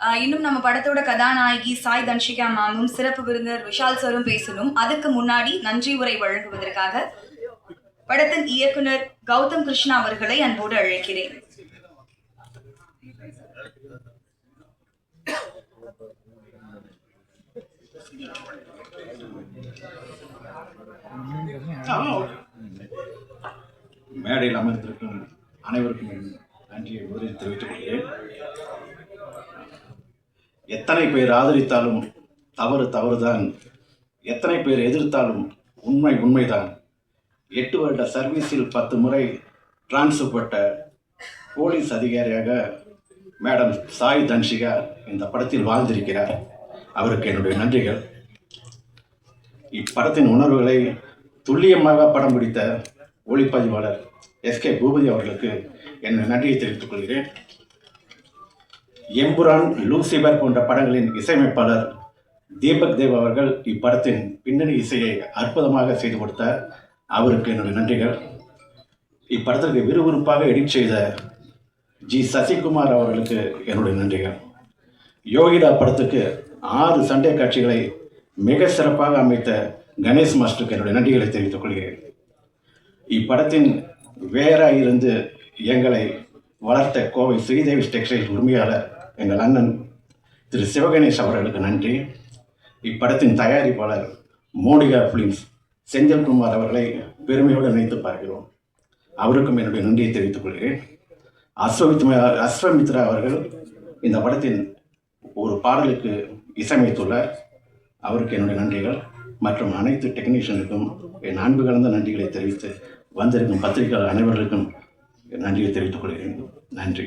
ஆஹ் இன்னும் நம்ம படத்தோட கதாநாயகி சாய் தன்ஷிகா மாமும் சிறப்பு விருந்தர் விஷால் சரும் பேசணும். அதுக்கு முன்னாடி நன்றி உரை வழங்குவதற்காக படத்தின் இயக்குனர் கௌதம் கிருஷ்ணா அவர்களை அன்போடு அழைக்கிறேன். மேடையில் அமர்ந்திருக்கும் அனைவருக்கும் நன்றியை முதலில் தெரிவித்துக் கொள்கிறேன். எத்தனை பேர் ஆதரித்தாலும் தவறு தவறுதான். எத்தனை பேர் எதிர்த்தாலும் உண்மை உண்மைதான். எட்டு வருட சர்வீஸில் பத்து முறை டிரான்ஸ்பட்ட போலீஸ் அதிகாரியாக மேடம் சாய் தன்ஷிகா இந்த படத்தில் வாழ்ந்திருக்கிறார். அவருக்கு என்னுடைய நன்றிகள். இப்படத்தின் உணர்வுகளை துல்லியமாக படம் பிடித்த ஒளிப்பதிவாளர் எஸ்கே பூபதி அவர்களுக்கு என் நன்றியை தெரிவித்துக் கொள்கிறேன். எம்புரான் லூசிபர் போன்ற படங்களின் இசையமைப்பாளர் தீபக் தேவ் அவர்கள் இப்படத்தின் பின்னணி இசையை அற்புதமாக செய்து கொடுத்தார் அவருக்கு என்னுடைய நன்றிகள். இப்படத்திற்கு விறுவிறுப்பாக எடிட் செய்த ஜி சசிகுமார் அவர்களுக்கு என்னுடைய நன்றிகள். யோகிடா படத்துக்கு ஆறு சண்டை காட்சிகளை மிக சிறப்பாக அமைத்த கணேஷ் மாஸ்டருக்கு என்னுடைய நன்றிகளை தெரிவித்துக் கொள்கிறேன். இப்படத்தின் வேற இருந்து எங்களை வளர்த்த கோவை ஸ்ரீதேவி டெக்ஸ்டைல்ஸ் உரிமையாளர் எங்கள் அண்ணன் திரு சிவகணேஷ் அவர்களுக்கு நன்றி. இப்படத்தின் தயாரிப்பாளர் மோனிகா ஃபிலிம்ஸ் செந்தில்குமார் அவர்களை பெருமையோடு நினைத்து பார்க்கிறோம். அவருக்கும் என்னுடைய நன்றியை தெரிவித்துக் கொள்கிறேன். அஸ்வமித்ரா அஸ்வமித்ரா அவர்கள் இந்த படத்தின் ஒரு பாடலுக்கு இசையமைத்துள்ளார். அவருக்கு என்னுடைய நன்றிகள். மற்றும் அனைத்து டெக்னீஷியனுக்கும் என் அன்பு கலந்த நன்றிகளை தெரிவித்து வந்திருக்கும் பத்திரிகையாளர் அனைவர்களுக்கும் நன்றியை தெரிவித்துக் கொள்கிறேன். நன்றி.